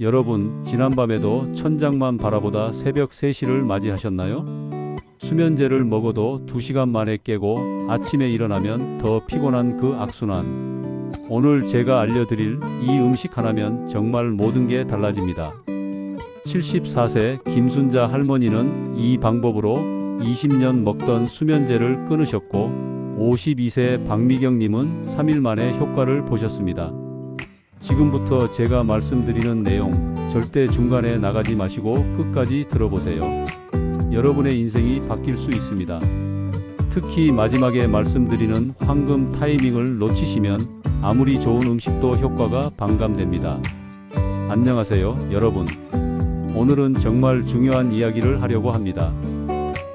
여러분, 지난밤에도 천장만 바라보다 새벽 3시를 맞이하셨나요? 수면제를 먹어도 2시간 만에 깨고 아침에 일어나면 더 피곤한 그 악순환. 오늘 제가 알려드릴 이 음식 하나면 정말 모든 게 달라집니다. 74세 김순자 할머니는 이 방법으로 20년 먹던 수면제를 끊으셨고 52세 박미경님은 3일 만에 효과를 보셨습니다. 지금부터 제가 말씀드리는 내용 절대 중간에 나가지 마시고 끝까지 들어보세요. 여러분의 인생이 바뀔 수 있습니다. 특히 마지막에 말씀드리는 황금 타이밍을 놓치시면 아무리 좋은 음식도 효과가 반감됩니다. 안녕하세요, 여러분. 오늘은 정말 중요한 이야기를 하려고 합니다.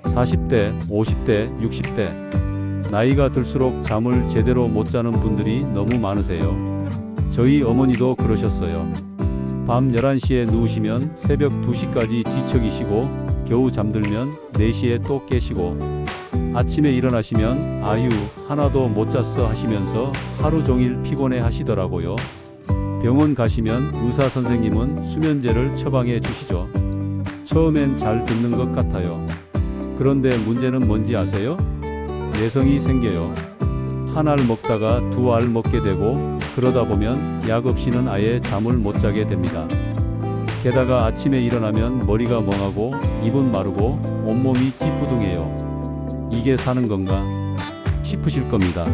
40대, 50대, 60대. 나이가 들수록 잠을 제대로 못 자는 분들이 너무 많으세요. 저희 어머니도 그러셨어요. 밤 11시에 누우시면 새벽 2시까지 뒤척이시고 겨우 잠들면 4시에 또 깨시고 아침에 일어나시면 아유 하나도 못 잤어 하시면서 하루 종일 피곤해 하시더라고요. 병원 가시면 의사 선생님은 수면제를 처방해 주시죠. 처음엔 잘 듣는 것 같아요. 그런데 문제는 뭔지 아세요? 내성이 생겨요. 한 알 먹다가 두 알 먹게 되고 그러다 보면 약 없이는 아예 잠을 못 자게 됩니다. 게다가 아침에 일어나면 머리가 멍하고 입은 마르고 온몸이 찌뿌둥해요. 이게 사는 건가? 싶으실 겁니다.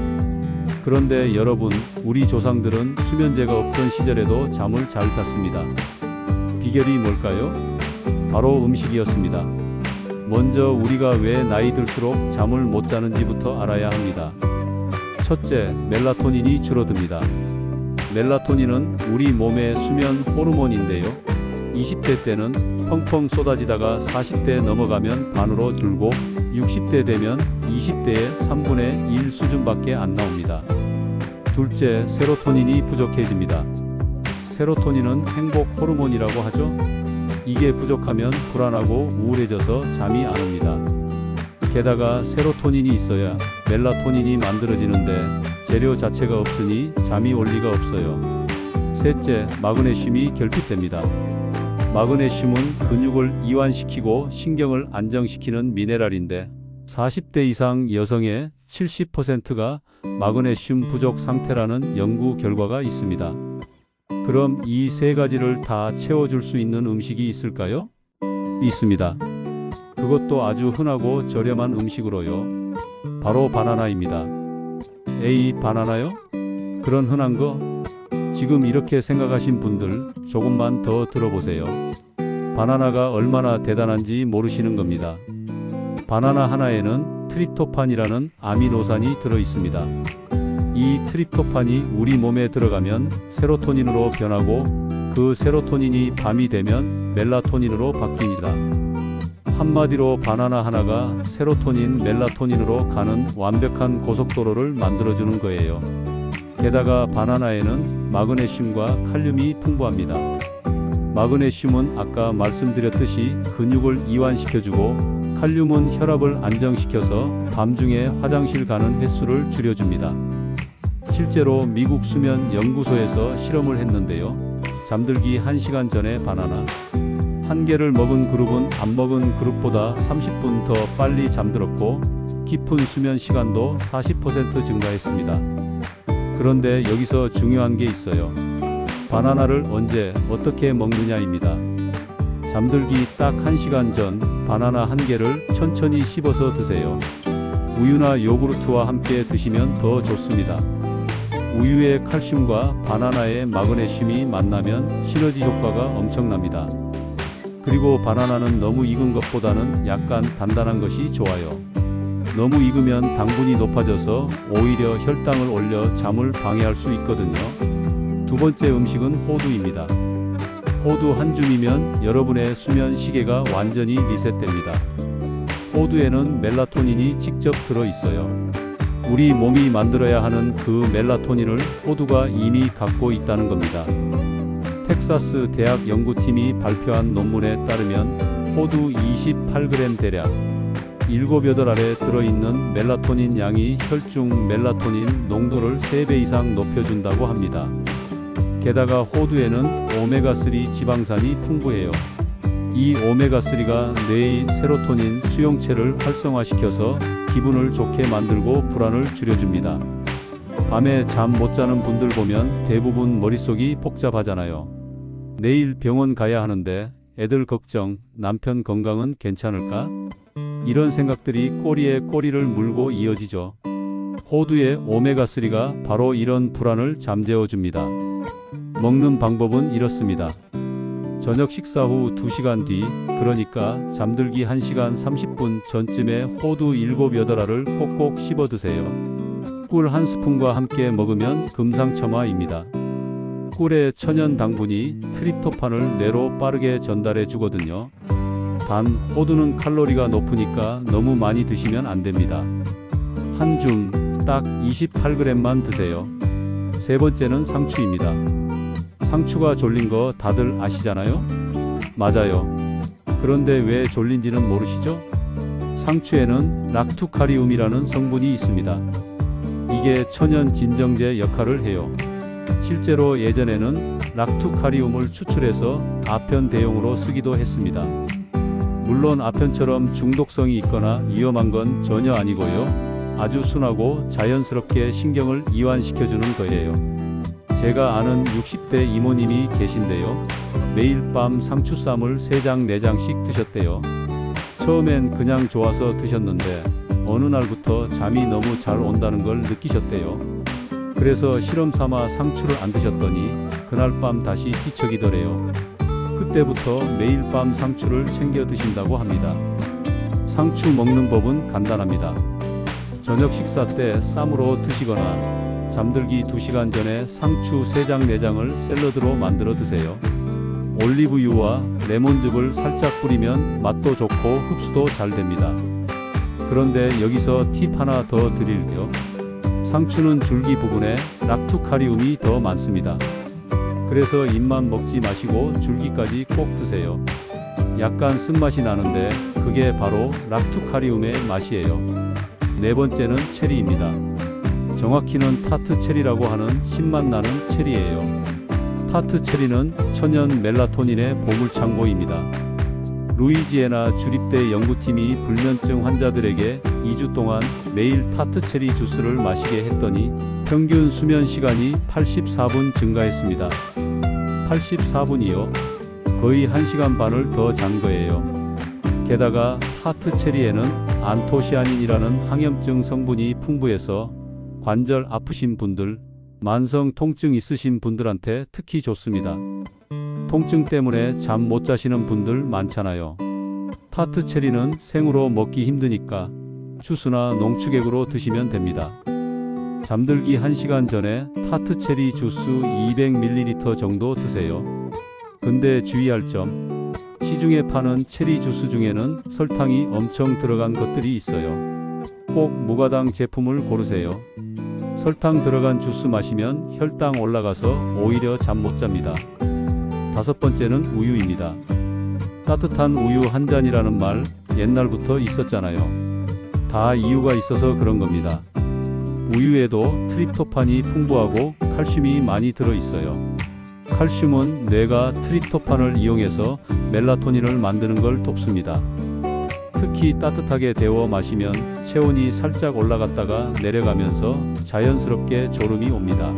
그런데 여러분, 우리 조상들은 수면제가 없던 시절에도 잠을 잘 잤습니다. 비결이 뭘까요? 바로 음식이었습니다. 먼저 우리가 왜 나이 들수록 잠을 못 자는지부터 알아야 합니다. 첫째, 멜라토닌이 줄어듭니다. 멜라토닌은 우리 몸의 수면 호르몬인데요. 20대 때는 펑펑 쏟아지다가 40대 넘어가면 반으로 줄고 60대 되면 20대의 3분의 1 수준밖에 안 나옵니다. 둘째, 세로토닌이 부족해집니다. 세로토닌은 행복 호르몬이라고 하죠. 이게 부족하면 불안하고 우울해져서 잠이 안 옵니다. 게다가 세로토닌이 있어야 멜라토닌이 만들어지는데 재료 자체가 없으니 잠이 올 리가 없어요. 셋째, 마그네슘이 결핍됩니다. 마그네슘은 근육을 이완시키고 신경을 안정시키는 미네랄인데 40대 이상 여성의 70%가 마그네슘 부족 상태라는 연구 결과가 있습니다. 그럼 이 세 가지를 다 채워줄 수 있는 음식이 있을까요? 있습니다. 그것도 아주 흔하고 저렴한 음식으로요. 바로 바나나입니다. 에이, 바나나요? 그런 흔한 거? 지금 이렇게 생각하신 분들 조금만 더 들어보세요. 바나나가 얼마나 대단한지 모르시는 겁니다. 바나나 하나에는 트립토판이라는 아미노산이 들어 있습니다. 이 트립토판이 우리 몸에 들어가면 세로토닌으로 변하고 그 세로토닌이 밤이 되면 멜라토닌으로 바뀝니다. 한마디로 바나나 하나가 세로토닌, 멜라토닌으로 가는 완벽한 고속도로를 만들어주는 거예요. 게다가 바나나에는 마그네슘과 칼륨이 풍부합니다. 마그네슘은 아까 말씀드렸듯이 근육을 이완시켜주고 칼륨은 혈압을 안정시켜서 밤중에 화장실 가는 횟수를 줄여줍니다. 실제로 미국 수면 연구소에서 실험을 했는데요. 잠들기 1시간 전에 바나나 한 개를 먹은 그룹은 안 먹은 그룹보다 30분 더 빨리 잠들었고 깊은 수면 시간도 40% 증가했습니다. 그런데 여기서 중요한 게 있어요. 바나나를 언제 어떻게 먹느냐입니다. 잠들기 딱 1시간 전 바나나 한 개를 천천히 씹어서 드세요. 우유나 요구르트와 함께 드시면 더 좋습니다. 우유의 칼슘과 바나나의 마그네슘이 만나면 시너지 효과가 엄청납니다. 그리고 바나나는 너무 익은 것보다는 약간 단단한 것이 좋아요. 너무 익으면 당분이 높아져서 오히려 혈당을 올려 잠을 방해할 수 있거든요. 두 번째 음식은 호두입니다. 호두 한 줌이면 여러분의 수면 시계가 완전히 리셋됩니다. 호두에는 멜라토닌이 직접 들어 있어요. 우리 몸이 만들어야 하는 그 멜라토닌을 호두가 이미 갖고 있다는 겁니다. 텍사스 대학 연구팀이 발표한 논문에 따르면 호두 28g 대략 7, 8알에 들어있는 멜라토닌 양이 혈중 멜라토닌 농도를 3배 이상 높여준다고 합니다. 게다가 호두에는 오메가3 지방산이 풍부해요. 이 오메가3가 뇌의 세로토닌 수용체를 활성화시켜서 기분을 좋게 만들고 불안을 줄여줍니다. 밤에 잠 못 자는 분들 보면 대부분 머릿속이 복잡하잖아요. 내일 병원 가야 하는데 애들 걱정, 남편 건강은 괜찮을까? 이런 생각들이 꼬리에 꼬리를 물고 이어지죠. 호두의 오메가3가 바로 이런 불안을 잠재워 줍니다. 먹는 방법은 이렇습니다. 저녁 식사 후 2시간 뒤, 그러니까 잠들기 1시간 30분 전쯤에 호두 7, 8알을 꼭꼭 씹어 드세요. 꿀 한 스푼과 함께 먹으면 금상첨화입니다. 꿀의 천연 당분이 트립토판을 뇌로 빠르게 전달해 주거든요. 단 호두는 칼로리가 높으니까 너무 많이 드시면 안 됩니다. 한 줌 딱 28g만 드세요. 세 번째는 상추입니다. 상추가 졸린 거 다들 아시잖아요? 맞아요. 그런데 왜 졸린지는 모르시죠? 상추에는 락투카리움이라는 성분이 있습니다. 이게 천연 진정제 역할을 해요. 실제로 예전에는 락투카리움을 추출해서 아편 대용으로 쓰기도 했습니다. 물론 아편처럼 중독성이 있거나 위험한 건 전혀 아니고요. 아주 순하고 자연스럽게 신경을 이완시켜주는 거예요. 제가 아는 60대 이모님이 계신데요. 매일 밤 상추쌈을 3장, 4장씩 드셨대요. 처음엔 그냥 좋아서 드셨는데 어느 날부터 잠이 너무 잘 온다는 걸 느끼셨대요. 그래서 실험 삼아 상추를 안 드셨더니 그날 밤 다시 뒤척이더래요. 그때부터 매일 밤 상추를 챙겨 드신다고 합니다. 상추 먹는 법은 간단합니다. 저녁 식사 때 쌈으로 드시거나 잠들기 2시간 전에 상추 3장, 4장을 샐러드로 만들어 드세요. 올리브유와 레몬즙을 살짝 뿌리면 맛도 좋고 흡수도 잘 됩니다. 그런데 여기서 팁 하나 더 드릴게요. 상추는 줄기 부분에 락투카리움이 더 많습니다. 그래서 잎만 먹지 마시고 줄기까지 꼭 드세요. 약간 쓴맛이 나는데 그게 바로 락투카리움의 맛이에요. 네 번째는 체리입니다. 정확히는 타트 체리라고 하는 신맛 나는 체리예요. 타트 체리는 천연 멜라토닌의 보물창고입니다. 루이지애나 주립대 연구팀이 불면증 환자들에게 2주 동안 매일 타트 체리 주스를 마시게 했더니 평균 수면 시간이 84분 증가했습니다. 84분이요? 거의 1시간 반을 더 잔 거예요. 게다가 타트 체리에는 안토시아닌이라는 항염증 성분이 풍부해서 관절 아프신 분들, 만성 통증 있으신 분들한테 특히 좋습니다. 통증 때문에 잠 못 자시는 분들 많잖아요. 타트 체리는 생으로 먹기 힘드니까 주스나 농축액으로 드시면 됩니다. 잠들기 1시간 전에 타트 체리 주스 200ml 정도 드세요. 근데 주의할 점, 시중에 파는 체리 주스 중에는 설탕이 엄청 들어간 것들이 있어요. 꼭 무가당 제품을 고르세요. 설탕 들어간 주스 마시면 혈당 올라가서 오히려 잠 못 잡니다. 다섯 번째는 우유입니다. 따뜻한 우유 한 잔이라는 말 옛날부터 있었잖아요. 다 이유가 있어서 그런 겁니다. 우유에도 트립토판이 풍부하고 칼슘이 많이 들어 있어요. 칼슘은 뇌가 트립토판을 이용해서 멜라토닌을 만드는 걸 돕습니다. 특히 따뜻하게 데워 마시면 체온이 살짝 올라갔다가 내려가면서 자연스럽게 졸음이 옵니다.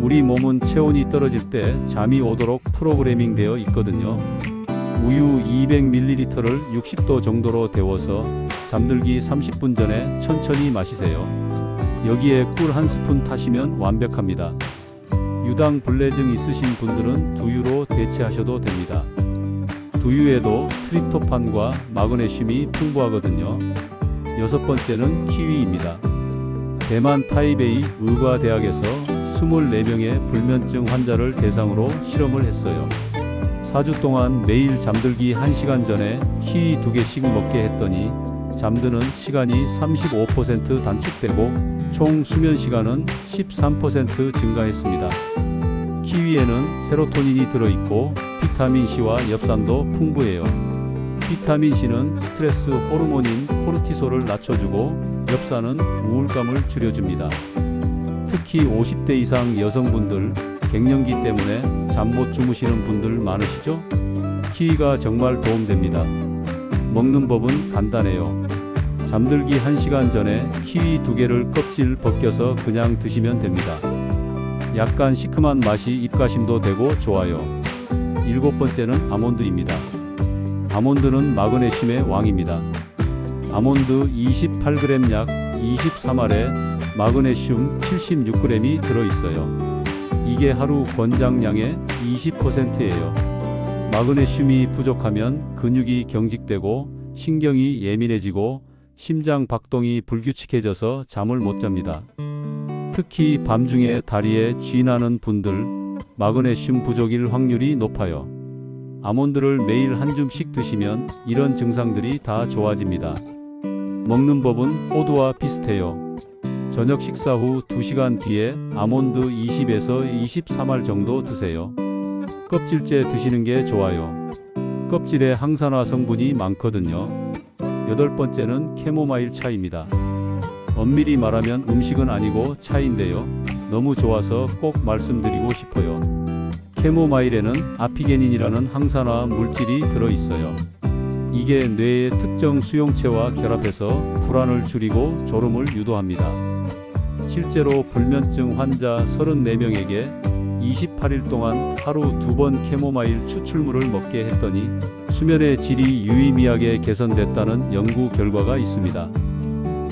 우리 몸은 체온이 떨어질 때 잠이 오도록 프로그래밍 되어 있거든요. 우유 200ml를 60도 정도로 데워서 잠들기 30분 전에 천천히 마시세요. 여기에 꿀 한 스푼 타시면 완벽합니다. 유당 불내증 있으신 분들은 두유로 대체하셔도 됩니다. 두유에도 트립토판과 마그네슘이 풍부하거든요. 여섯 번째는 키위입니다. 대만 타이베이 의과대학에서 24명의 불면증 환자를 대상으로 실험을 했어요. 4주 동안 매일 잠들기 1시간 전에 키위 2개씩 먹게 했더니 잠드는 시간이 35% 단축되고 총 수면 시간은 13% 증가했습니다. 키위에는 세로토닌이 들어있고 비타민 C와 엽산도 풍부해요. 비타민 C는 스트레스 호르몬인 코르티솔을 낮춰주고 엽산은 우울감을 줄여줍니다. 특히 50대 이상 여성분들 갱년기 때문에 잠 못 주무시는 분들 많으시죠? 키위가 정말 도움됩니다. 먹는 법은 간단해요. 잠들기 1시간 전에 키위 두 개를 껍질 벗겨서 그냥 드시면 됩니다. 약간 시큼한 맛이 입가심도 되고 좋아요. 일곱 번째는 아몬드입니다. 아몬드는 마그네슘의 왕입니다. 아몬드 28g 약 23알에 마그네슘 76g이 들어있어요. 이게 하루 권장량의 20%예요. 마그네슘이 부족하면 근육이 경직되고 신경이 예민해지고 심장 박동이 불규칙해져서 잠을 못 잡니다. 특히 밤중에 다리에 쥐나는 분들 마그네슘 부족일 확률이 높아요. 아몬드를 매일 한 줌씩 드시면 이런 증상들이 다 좋아집니다. 먹는 법은 호두와 비슷해요. 저녁 식사 후 2시간 뒤에 아몬드 20에서 23알 정도 드세요. 껍질째 드시는 게 좋아요. 껍질에 항산화 성분이 많거든요. 여덟 번째는 캐모마일 차입니다. 엄밀히 말하면 음식은 아니고 차인데요. 너무 좋아서 꼭 말씀드리고 싶어요. 캐모마일에는 아피게닌이라는 항산화 물질이 들어 있어요. 이게 뇌의 특정 수용체와 결합해서 불안을 줄이고 졸음을 유도합니다. 실제로 불면증 환자 34명에게 28일 동안 하루 두 번 캐모마일 추출물을 먹게 했더니 수면의 질이 유의미하게 개선됐다는 연구 결과가 있습니다.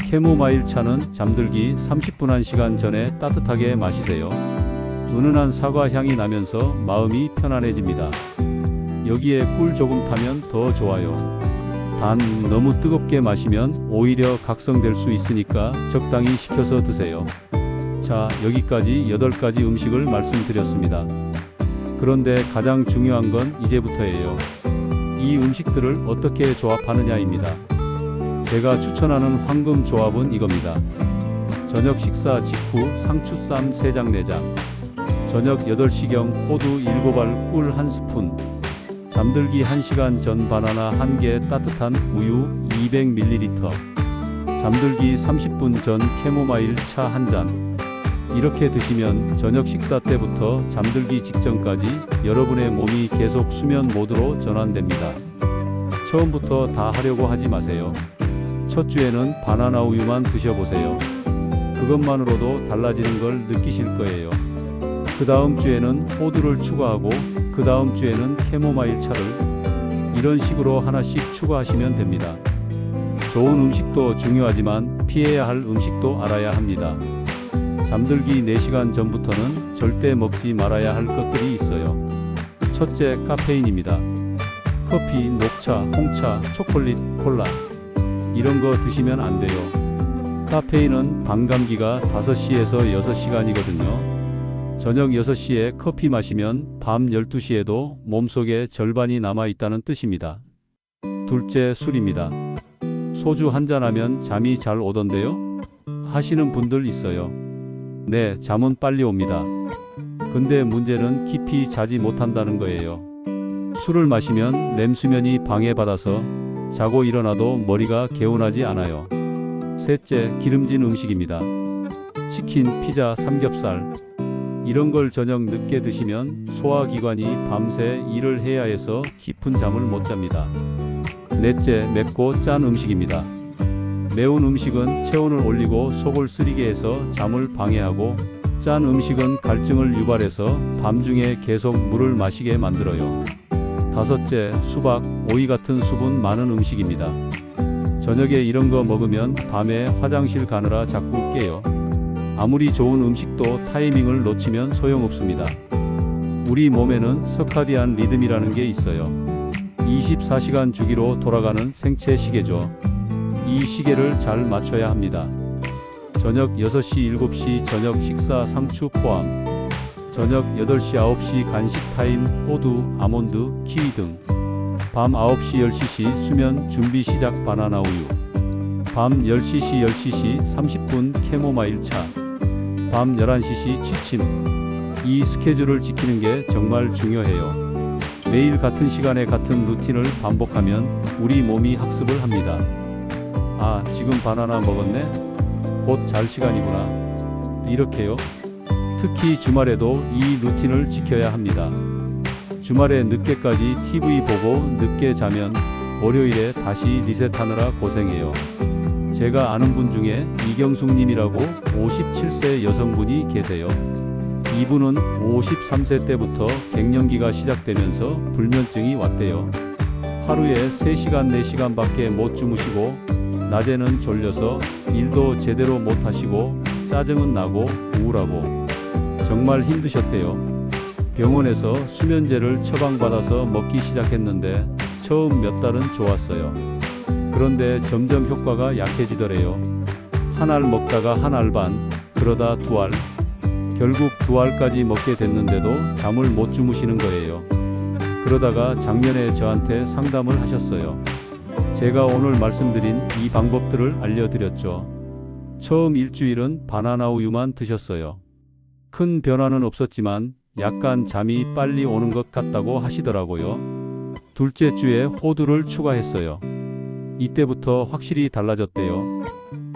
캐모마일 차는 잠들기 30분 1시간 전에 따뜻하게 마시세요. 은은한 사과 향이 나면서 마음이 편안해집니다. 여기에 꿀 조금 타면 더 좋아요. 단 너무 뜨겁게 마시면 오히려 각성될 수 있으니까 적당히 식혀서 드세요. 자, 여기까지 8가지 음식을 말씀드렸습니다. 그런데 가장 중요한 건 이제부터예요. 이 음식들을 어떻게 조합하느냐입니다. 제가 추천하는 황금 조합은 이겁니다. 저녁 식사 직후 상추쌈 3장 4장 저녁 8시경 호두 7알 꿀 1스푼 잠들기 1시간 전 바나나 1개 따뜻한 우유 200ml 잠들기 30분 전 캐모마일 차 1잔 이렇게 드시면 저녁 식사 때부터 잠들기 직전까지 여러분의 몸이 계속 수면 모드로 전환됩니다. 처음부터 다 하려고 하지 마세요. 첫 주에는 바나나 우유만 드셔보세요. 그것만으로도 달라지는 걸 느끼실 거예요. 그 다음 주에는 호두를 추가하고 그 다음 주에는 캐모마일 차를 이런 식으로 하나씩 추가하시면 됩니다. 좋은 음식도 중요하지만 피해야 할 음식도 알아야 합니다. 잠들기 4시간 전부터는 절대 먹지 말아야 할 것들이 있어요. 첫째, 카페인입니다. 커피, 녹차, 홍차, 초콜릿, 콜라. 이런 거 드시면 안 돼요. 카페인은 반감기가 5시에서 6시간이거든요. 저녁 6시에 커피 마시면 밤 12시에도 몸속에 절반이 남아 있다는 뜻입니다. 둘째, 술입니다. 소주 한잔 하면 잠이 잘 오던데요? 하시는 분들 있어요. 네, 잠은 빨리 옵니다. 근데 문제는 깊이 자지 못한다는 거예요. 술을 마시면 렘수면이 방해받아서 자고 일어나도 머리가 개운하지 않아요. 셋째, 기름진 음식입니다. 치킨, 피자, 삼겹살. 이런 걸 저녁 늦게 드시면 소화기관이 밤새 일을 해야 해서 깊은 잠을 못 잡니다. 넷째, 맵고 짠 음식입니다. 매운 음식은 체온을 올리고 속을 쓰리게 해서 잠을 방해하고 짠 음식은 갈증을 유발해서 밤중에 계속 물을 마시게 만들어요. 다섯째, 수박, 오이 같은 수분 많은 음식입니다. 저녁에 이런 거 먹으면 밤에 화장실 가느라 자꾸 깨요. 아무리 좋은 음식도 타이밍을 놓치면 소용없습니다. 우리 몸에는 서카디안 리듬이라는 게 있어요. 24시간 주기로 돌아가는 생체 시계죠. 이 시계를 잘 맞춰야 합니다. 저녁 6시, 7시 저녁 식사 상추 포함. 저녁 8시, 9시 간식 타임 호두, 아몬드, 키위 등. 밤 9시, 10시 수면 준비 시작 바나나 우유. 밤 10시, 10시 30분 캐모마일 차. 밤 11시 취침. 이 스케줄을 지키는 게 정말 중요해요. 매일 같은 시간에 같은 루틴을 반복하면 우리 몸이 학습을 합니다. 아, 지금 바나나 먹었네? 곧 잘 시간이구나. 이렇게요. 특히 주말에도 이 루틴을 지켜야 합니다. 주말에 늦게까지 TV 보고 늦게 자면 월요일에 다시 리셋하느라 고생해요. 제가 아는 분 중에 이경숙님이라고 57세 여성분이 계세요. 이분은 53세 때부터 갱년기가 시작되면서 불면증이 왔대요. 하루에 3시간 4시간밖에 못 주무시고 낮에는 졸려서 일도 제대로 못 하시고 짜증은 나고 우울하고 정말 힘드셨대요. 병원에서 수면제를 처방받아서 먹기 시작했는데 처음 몇 달은 좋았어요. 그런데 점점 효과가 약해지더래요. 한 알 먹다가 한 알 반, 그러다 두 알. 결국 두 알까지 먹게 됐는데도 잠을 못 주무시는 거예요. 그러다가 작년에 저한테 상담을 하셨어요. 제가 오늘 말씀드린 이 방법들을 알려드렸죠. 처음 일주일은 바나나 우유만 드셨어요. 큰 변화는 없었지만 약간 잠이 빨리 오는 것 같다고 하시더라고요. 둘째 주에 호두를 추가했어요. 이때부터 확실히 달라졌대요.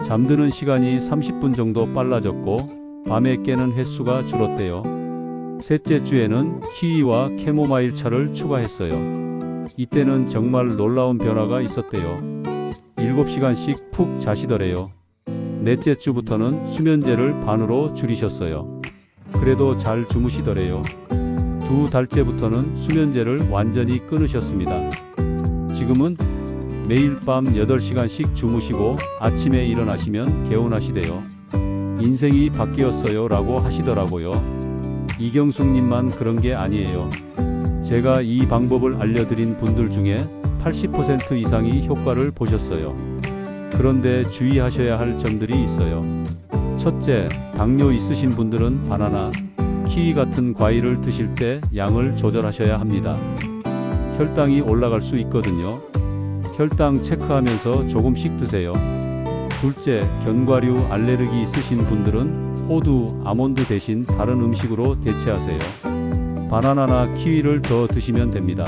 잠드는 시간이 30분 정도 빨라졌고 밤에 깨는 횟수가 줄었대요. 셋째 주에는 키위와 캐모마일 차를 추가했어요. 이때는 정말 놀라운 변화가 있었대요. 7시간씩 푹 자시더래요. 넷째 주부터는 수면제를 반으로 줄이셨어요. 그래도 잘 주무시더래요. 두 달째부터는 수면제를 완전히 끊으셨습니다. 지금은 매일 밤 8시간씩 주무시고 아침에 일어나시면 개운하시대요. 인생이 바뀌었어요 라고 하시더라고요. 이경숙님만 그런 게 아니에요. 제가 이 방법을 알려드린 분들 중에 80% 이상이 효과를 보셨어요. 그런데 주의하셔야 할 점들이 있어요. 첫째, 당뇨 있으신 분들은 바나나, 키위 같은 과일을 드실 때 양을 조절하셔야 합니다. 혈당이 올라갈 수 있거든요. 혈당 체크하면서 조금씩 드세요. 둘째, 견과류 알레르기 있으신 분들은 호두, 아몬드 대신 다른 음식으로 대체하세요. 바나나나 키위를 더 드시면 됩니다.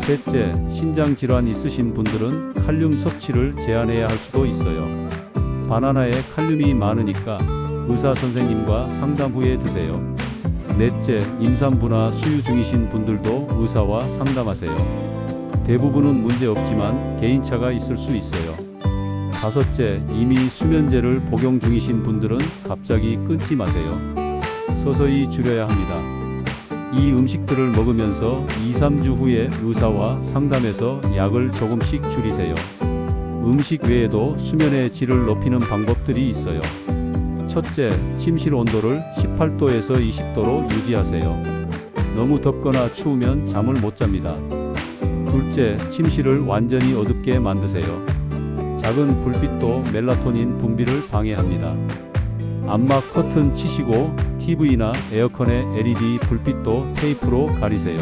셋째, 신장 질환 있으신 분들은 칼륨 섭취를 제한해야 할 수도 있어요. 바나나에 칼륨이 많으니까 의사 선생님과 상담 후에 드세요. 넷째, 임산부나 수유 중이신 분들도 의사와 상담하세요. 대부분은 문제 없지만 개인차가 있을 수 있어요. 다섯째, 이미 수면제를 복용 중이신 분들은 갑자기 끊지 마세요. 서서히 줄여야 합니다. 이 음식들을 먹으면서 2, 3주 후에 의사와 상담해서 약을 조금씩 줄이세요. 음식 외에도 수면의 질을 높이는 방법들이 있어요. 첫째, 침실 온도를 18도에서 20도로 유지하세요. 너무 덥거나 추우면 잠을 못 잡니다. 둘째, 침실을 완전히 어둡게 만드세요. 작은 불빛도 멜라토닌 분비를 방해합니다. 암막 커튼 치시고 TV나 에어컨의 LED 불빛도 테이프로 가리세요.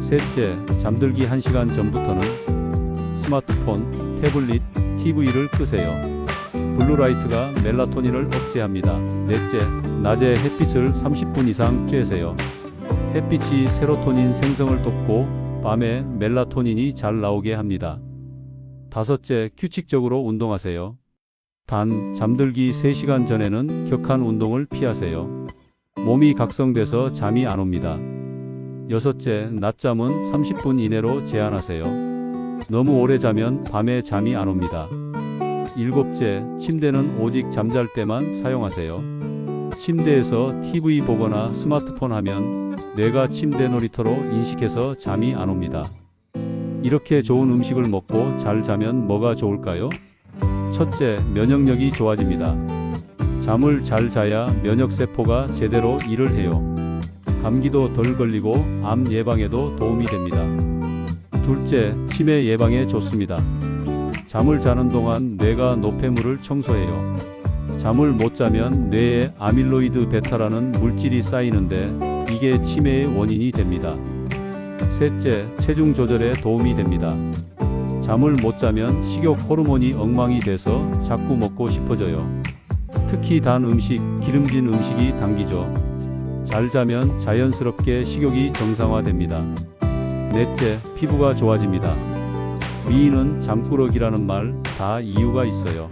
셋째, 잠들기 1시간 전부터는 스마트폰, 태블릿, TV를 끄세요. 블루라이트가 멜라토닌을 억제합니다. 넷째, 낮에 햇빛을 30분 이상 쬐세요. 햇빛이 세로토닌 생성을 돕고 밤에 멜라토닌이 잘 나오게 합니다. 다섯째, 규칙적으로 운동하세요. 단, 잠들기 3시간 전에는 격한 운동을 피하세요. 몸이 각성돼서 잠이 안 옵니다. 여섯째, 낮잠은 30분 이내로 제한하세요. 너무 오래 자면 밤에 잠이 안 옵니다. 일곱째, 침대는 오직 잠잘 때만 사용하세요. 침대에서 TV 보거나 스마트폰 하면 뇌가 침대 놀이터로 인식해서 잠이 안 옵니다. 이렇게 좋은 음식을 먹고 잘 자면 뭐가 좋을까요? 첫째, 면역력이 좋아집니다. 잠을 잘 자야 면역세포가 제대로 일을 해요. 감기도 덜 걸리고 암 예방에도 도움이 됩니다. 둘째, 치매 예방에 좋습니다. 잠을 자는 동안 뇌가 노폐물을 청소해요. 잠을 못 자면 뇌에 아밀로이드 베타라는 물질이 쌓이는데 이게 치매의 원인이 됩니다. 셋째, 체중 조절에 도움이 됩니다. 잠을 못 자면 식욕 호르몬이 엉망이 돼서 자꾸 먹고 싶어져요. 특히 단 음식, 기름진 음식이 당기죠. 잘 자면 자연스럽게 식욕이 정상화됩니다. 넷째, 피부가 좋아집니다. 미인은 잠꾸러기라는 말 다 이유가 있어요.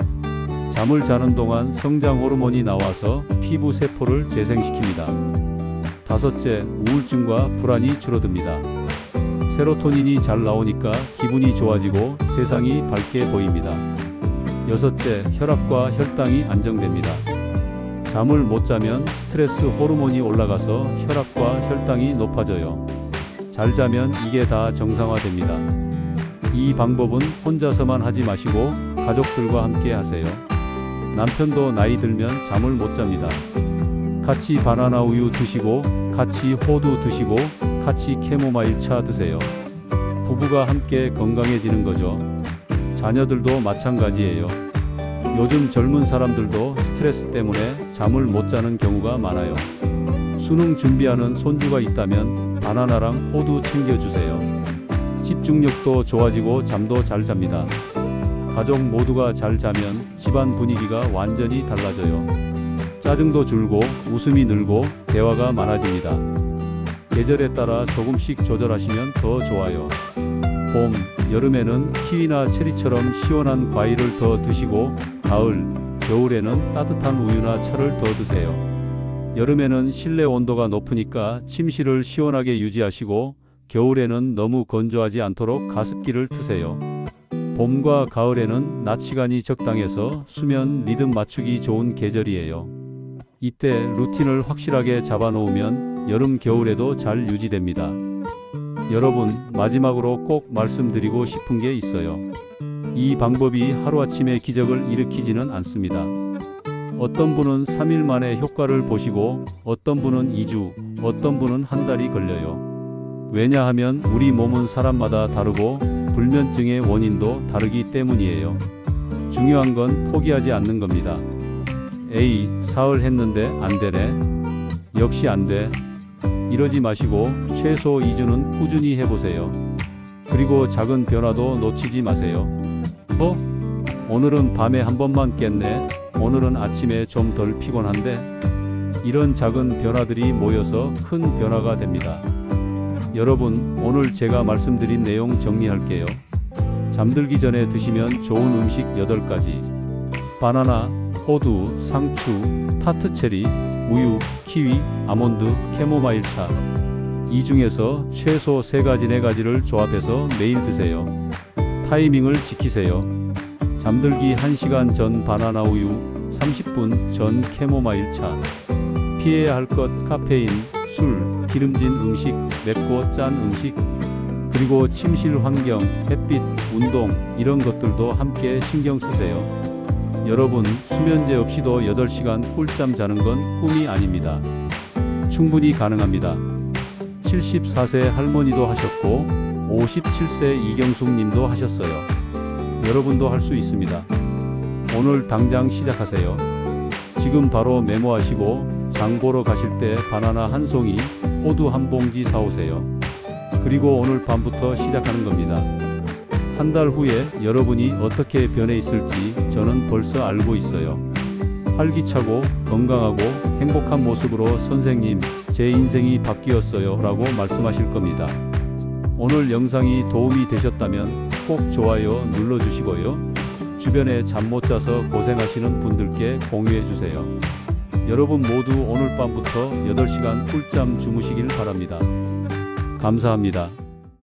잠을 자는 동안 성장 호르몬이 나와서 피부 세포를 재생시킵니다. 다섯째, 우울증과 불안이 줄어듭니다. 세로토닌이 잘 나오니까 기분이 좋아지고 세상이 밝게 보입니다. 여섯째, 혈압과 혈당이 안정됩니다. 잠을 못 자면 스트레스 호르몬이 올라가서 혈압과 혈당이 높아져요. 잘 자면 이게 다 정상화됩니다. 이 방법은 혼자서만 하지 마시고 가족들과 함께 하세요. 남편도 나이 들면 잠을 못 잡니다. 같이 바나나 우유 드시고, 같이 호두 드시고, 같이 캐모마일 차 드세요. 부부가 함께 건강해지는 거죠. 자녀들도 마찬가지예요. 요즘 젊은 사람들도 스트레스 때문에 잠을 못 자는 경우가 많아요. 수능 준비하는 손주가 있다면 바나나랑 호두 챙겨주세요. 집중력도 좋아지고 잠도 잘 잡니다. 가족 모두가 잘 자면 집안 분위기가 완전히 달라져요. 짜증도 줄고 웃음이 늘고 대화가 많아집니다. 계절에 따라 조금씩 조절하시면 더 좋아요. 봄, 여름에는 키위나 체리처럼 시원한 과일을 더 드시고 가을, 겨울에는 따뜻한 우유나 차를 더 드세요. 여름에는 실내 온도가 높으니까 침실을 시원하게 유지하시고 겨울에는 너무 건조하지 않도록 가습기를 트세요. 봄과 가을에는 낮 시간이 적당해서 수면 리듬 맞추기 좋은 계절이에요. 이때 루틴을 확실하게 잡아놓으면 여름, 겨울에도 잘 유지됩니다. 여러분, 마지막으로 꼭 말씀드리고 싶은 게 있어요. 이 방법이 하루아침에 기적을 일으키지는 않습니다. 어떤 분은 3일 만에 효과를 보시고 어떤 분은 2주, 어떤 분은 한 달이 걸려요. 왜냐하면 우리 몸은 사람마다 다르고 불면증의 원인도 다르기 때문이에요. 중요한 건 포기하지 않는 겁니다. 에이, 사흘 했는데 안 되네. 역시 안 돼. 이러지 마시고 최소 2주는 꾸준히 해보세요. 그리고 작은 변화도 놓치지 마세요. 어? 오늘은 밤에 한 번만 깼네. 오늘은 아침에 좀 덜 피곤한데. 이런 작은 변화들이 모여서 큰 변화가 됩니다. 여러분, 오늘 제가 말씀드린 내용 정리할게요. 잠들기 전에 드시면 좋은 음식 8가지. 바나나, 호두, 상추, 타트 체리, 우유, 키위, 아몬드, 캐모마일 차. 이 중에서 최소 3가지 4가지를 조합해서 매일 드세요. 타이밍을 지키세요. 잠들기 1시간 전 바나나 우유, 30분 전 캐모마일 차. 피해야 할 것 카페인, 술, 기름진 음식, 맵고 짠 음식, 그리고 침실 환경, 햇빛, 운동 이런 것들도 함께 신경 쓰세요. 여러분, 수면제 없이도 8시간 꿀잠 자는 건 꿈이 아닙니다. 충분히 가능합니다. 74세 할머니도 하셨고 57세 이경숙 님도 하셨어요. 여러분도 할 수 있습니다. 오늘 당장 시작하세요. 지금 바로 메모하시고 장 보러 가실 때 바나나 한 송이, 호두 한 봉지 사오세요. 그리고 오늘 밤부터 시작하는 겁니다. 한 달 후에 여러분이 어떻게 변해 있을지 저는 벌써 알고 있어요. 활기차고 건강하고 행복한 모습으로 선생님, 제 인생이 바뀌었어요 라고 말씀하실 겁니다. 오늘 영상이 도움이 되셨다면 꼭 좋아요 눌러주시고요. 주변에 잠 못 자서 고생하시는 분들께 공유해 주세요. 여러분 모두 오늘 밤부터 8시간 꿀잠 주무시길 바랍니다. 감사합니다.